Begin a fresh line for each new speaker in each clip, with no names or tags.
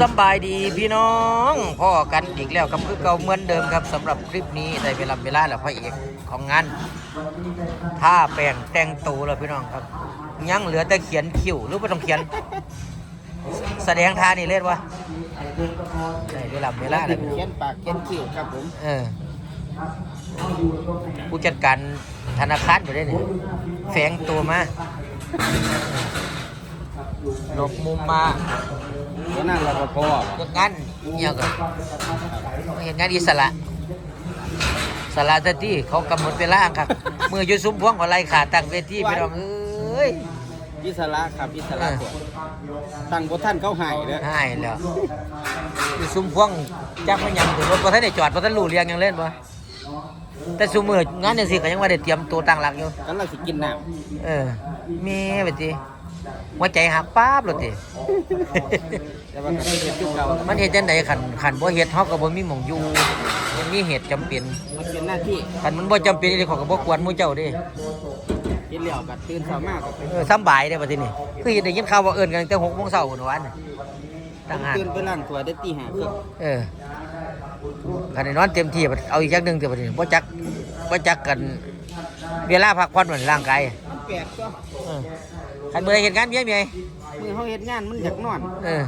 สำบายดีพี่น้องพ่อกันอีกแล้วกับคือเก่าเหมือนเดิมครับสำหรับคลิปนี้ได้เวลาเวลาแล้วพระเอกของงานท่าแปลงแต่งตัวแล้วพี่น้องครับ ยังเหลือแต่เขียนคิ้วหรือไม่ต้องเขียน แสดงท่านี่เล่นวะได้เวลาเวลาแล้วพี่น้อง
เขียนปากเขียนคิ้วครับผม
เออผู้จัดการธนาคารไปได้เนี่ยแฝงตัวมาหลบมุมมา
ตัวนั่นรปภ
เฮ็ดงานเนี่ยก็เฮ็ดงานอิสระสาระสติเขากำหนดเวลาครับมืออยู่ซุ้มพวงก็ไล่ขาตั้งเวทีพี่น้องเอ้ย
อิสระครับอิสระ
เออ
ตัวตั้งบท่านเขาใหายเลย
หายแล้วอยู่ซุ้มพวงจักมันยังถึงรถบ่ทันได้จอดบ่ทันรู้เรียงยังเล่นบ่แต่ซุมื้องานจังซี่ก็ยังว่าได้เตรียมตัวตั้งหลักอยู่
กันเราสิกินน้
เออมีไปติ หัวใจหักป๊าบเลยติำ
แต่ว่าก็ไม่เห็นจุดเก่า
มันเฮ็ดจังไดคันคันบ่เฮ็ดเฮาก็บ่มีหม่องอยู่มันมีเหตุจำเป็น
มันเป็นหน้าที่
คันมันบ่จำเป็นนี่เขาก็บ่ควรหมู่เจ้าเด้
กินเหลี่ยวกับตื่นเช้ามากกับ
เออสำบายเด้บัดนี้คือเห็นได้ยินข่าวว่าเอิ้นกันตั้งแต่6:00นเช้าพุ่นวันน่ะตั้งหาน
ตื่นไปล้างตัวได้ตีห้าครึ่ง
เออคันได้นอนเต็มที่บัดเอาอีกจักหนึงเด้บัดนี้บ่จักบ่จักกัน เวลาพักผ่อนมันร่างกาย
มันแปลกตัว
เออ คันมื้อใดเฮ็ดงานเมียเมีย
มือเขาเฮ็ดงานมันอยากนอน
เออ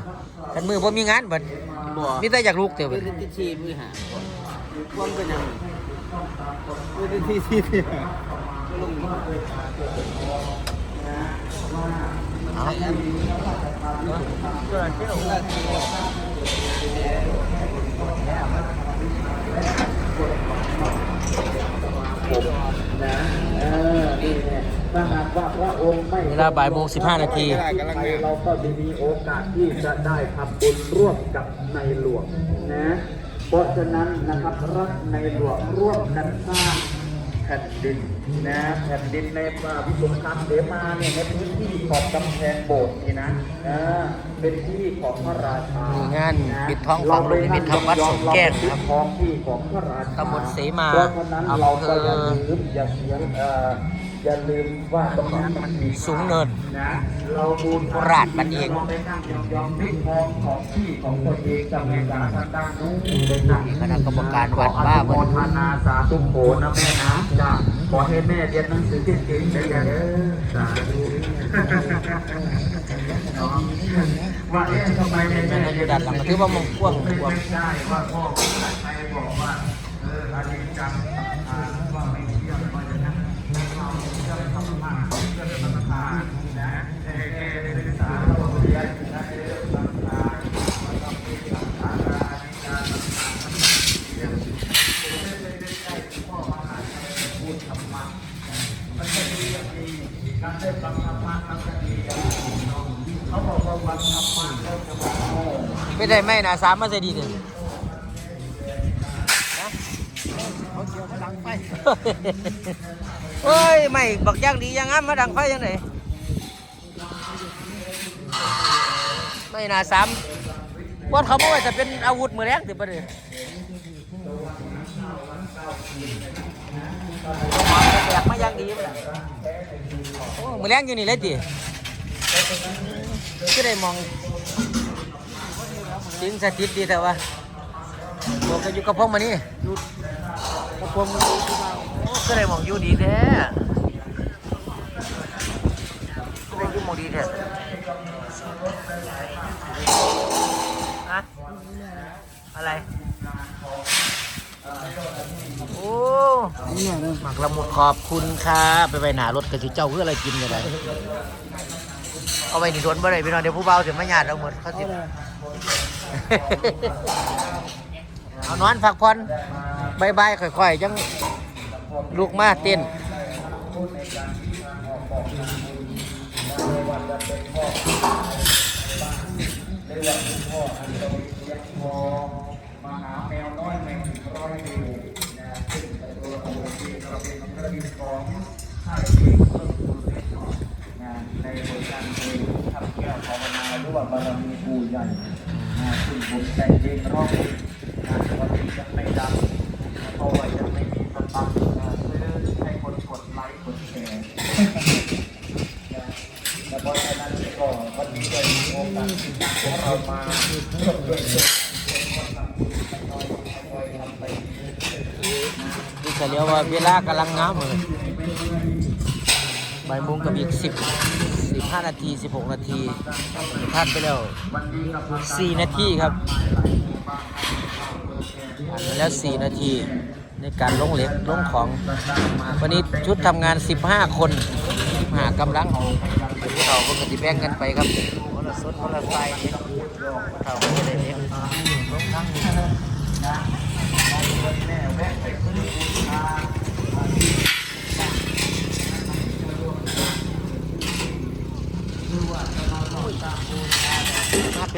คันมื้อบ่มีงานบัด
บ่
มีแต่อยากลุกเด้
มื
บั
อ
ด
ที่ชีมือหาความเป็นยังมือที่ชี ที่หาลง
ถ้าหากว่าพระองค์ไม่
เวลาบ่ายโมง15นาที
เวลากำลังงาน
เราก็จะมีโอกาสที่จะได้ทำบุญร่วมกับในหลวงนะเพราะฉะนั้นนะครับรักในหลวงร่วมกันสร้าง แผ่นดินนะแผ่นดินในป่าวิสุทธิคำเสมาเนี่ยในพื้นที่ขอบกำแพงโบสถ์นี่นะเออเป็นที่ของพระราชา
มีงานปิดทองฝังลูกนิมิตทำวัดสวนแก้งครับ
ทองที่ของพระราชา
ตำบลเสมา
เพราะฉะนั้นเราก็อย่า
อำเภอ
ลืมอย่าเสียเอ่อ อย่าลืมว่าตรงนั้นมันมี
สูงเนิน
นะเราบูร
โคราชบ้านเอง
ราไปนั่งยองๆที่ทองของที่ของตัวเองกับเอกาทางด้านนู้นเลยนะ
คณะกรรมการวัดว่า
ขออนุโมทนาสาธุโขนะแม่นะจ้าขอให้แม่เรียนหนังสือเก่งๆได้อย่าเด้อสาธุว่าเอ๊ะทำไมแม่แม่เรียนหนังสือ
ถือว่ามงกว้าง
ไม่
กว้าง
ใช่ว่าพ่อใครบอกว่าเอออนิจจัง ไม่ได้ไม่นะ
สามมาใส่ดีเด้อ
เขาเกี่ยวพลังไฟ
เฮ้ยไม่บักย่างดีย่างงามมาดังไฟยังไงไม่นะสามว่าเขาบอกว่าจะเป็นอาวุธมือแรงติดประเดี๋ยวแบกมาย่างดีมาโอ้มือแรงอยู่นี่เลยติ ก็ได้มองสิงสถิตดีแต่ว่าบอกก็อยู่กับพวกมันนี่อยู่กับพวกมันโอ้ก็ได้มองอยู่ดีแท้ก็ได้อยู่มองดีแท้อะอะไรโอ้หมักละมุดขอบคุณค่ะไปไปหนารถกระสิเจ้าเพื่ออะไรกินกันเลย เอาไปนี่โดนบ่ได้พี่น้องเดี๋ยวผู้เบาถึงมาหยาดเราหมดเขาสิ เอานอนพักผ่อนบายบายค่อยๆจังลูกมาเต้น
มหารมีปู่ใหญ่นะซึ่งผมแต่งเพลงร้องานวันนี้จะไม่ดังเพราะว่าจะไม่มีสตังค์ซื้อให้คนกดไลค์กดแชร์และเพราะฉะนั้นก็วันนี้ก็มีโอกาสของเรา
เข้ามาด้วยตัว
ดิฉันเรียกว่าเวลากำลังงามเลยใบ่ายโมงกับอีกสิบ สิบห้านาทีสิบหกนาทีพลาดไปแล้วสี่นาทีครับผ่านไปแล้วสี่นาทีในการลงเหล็กลงของ วันนี้ชุดทำงาน 15 คนหากำลังเดี๋ยวพวกเราก็จะแบ่งกันไปครับคนละสุดคนละไฟเขาก็จะได้เล็กลงทั้ง มาเป็น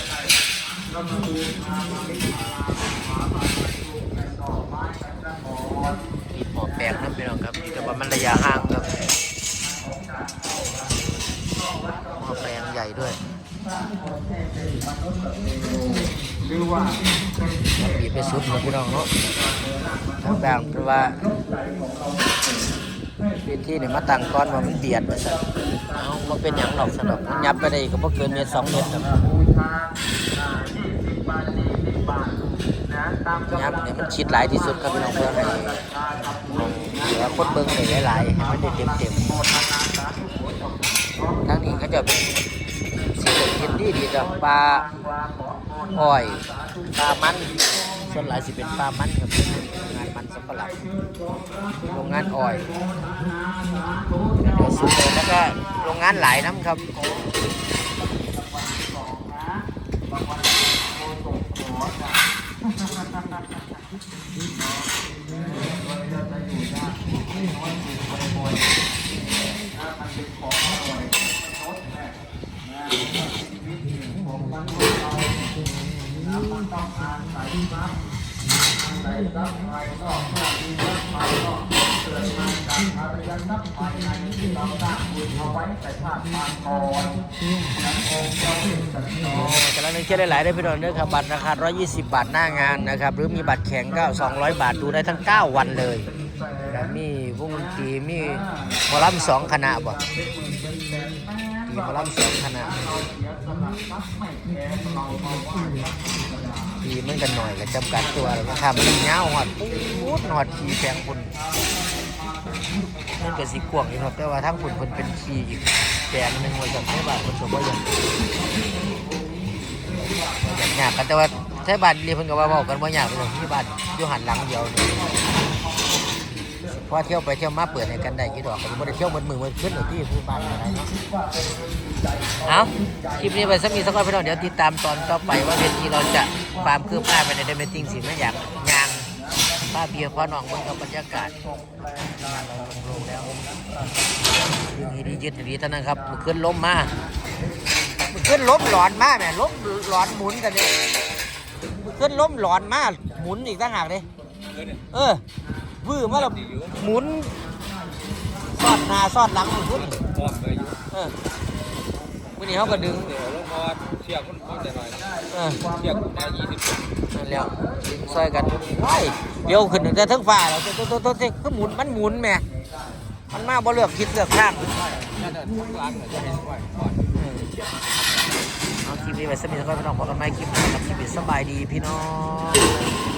หมอแปลงนะพี่น้องครับแต่ว่ามันระยะห่างครับหมอแปลงใหญ่ด้วย
หรือว่า
บีบไปสุดเลยพี่น้องเนาะทางแบงเพราะว่าพื้นที่นี่มาตั้งก้อนว่ามันเบียดว่าสั่นเอามันเป็นอย่างหรอกสนอกมันยับไปได้ก็บ่เกินเมตรสองเมตรครับ ยับเนี่ยมันชิดหลายที่สุดครับพี่น้องเพื่อให้เหลือคนเบิ่งได้หลายๆให้มันได้เต็มเต็มๆทางนี้ก็จะเป็นสีเห็นดีดีจ้ะปลาอ้อยปลามันส่วนหลายสิเป็นปลามันครับงานมันสำปะหลังโรงงานอ้อยเดี๋ยวสุดเลยแล้วก็โรงงานหลายน้ำครับ ต้องการใส่ซับใส่ซับไปก็เพื่อที่จะไปก็ำลังนึกเชื่อหลายๆได้พี่น้องเด้อครับบัตรราคา 120 บาทหน้างานนะครับ หรือมีบัตรแข็งก็ 200 บาทดูได้ทั้ง 9 วันเลยแล้วมีวงดนตรีมีหมอลำสองคณะบ่มีหมอลำสองคณะดีมันกันหน่อยก็จำกัดตัวแล้วก็ทำมันเงาหอดปูดหอดขีแพงคุณ นั่นก็สิกวงอยู่ครับ แต่ว่าทั้งคุณคนเป็นขีอีกแปลงหนึ่งว่าจากให้บาทคนสมบูรณ์อยากยากกันแต่ว่าใช้บ้านเรียนเพิ่นก็ว่าเว้ากันบ่ยากเลยที่บ้านอยู่หันหลังเดียวนี่พอเที่ยวไปเที่ยวมาเปิดให้กันได้กี่ดอกก็บ่ได้เที่ยวหมดมือหมดขึ้นหรือที่ผู้บ้านอะไรเนาะเอาคลิปนี้ไปสักมีสักวันพี่น้องเดี๋ยวติดตามตอนต่อไปว่าเวทีเราจะความคืบหน้าไปในเดมติ้งสิไม่อยาก ป้าเบียร์พ่อน้องเบิ่งกับบรรยากาศงานเราลงแล้วยืนดีๆยืดดีเท่านั้นครับมันขึ้นล้มมามันขึ้นล้มหลอนมากแม่ล้มหลอนหมุนกันเนี่ยมันขึ้นล้มหลอนมากหมุนอีกต่างหากเลยเออวื้อมาแล้วหมุนซอดหน้าซอดหลังมันขึ้น
พร้อมไปอยู่
เออ วันนี้เขาก็ดึง
เดี๋ยวลงมาเชือกมันพอได้หน่อย
เออ
เชือกมา20
นั่นแล้วดึงซอยกันไอ้เดี๋ยวขึ้นถึงแต่ทั้งฟ้าแล้วตัวตัวตัวตัวคือหมุนมันหมุนแม่มันมาบ่เลือกคิดเลือกข้าง
นั่นน่ะทุกร้านน่ะจะเป็นไว้ก่อน
เออเอาคลิปนี้ไว้สมิธก็พี่น้องพบกันใหม่คลิปหน้าครับคลิปนี้สบายดีพี่น้อง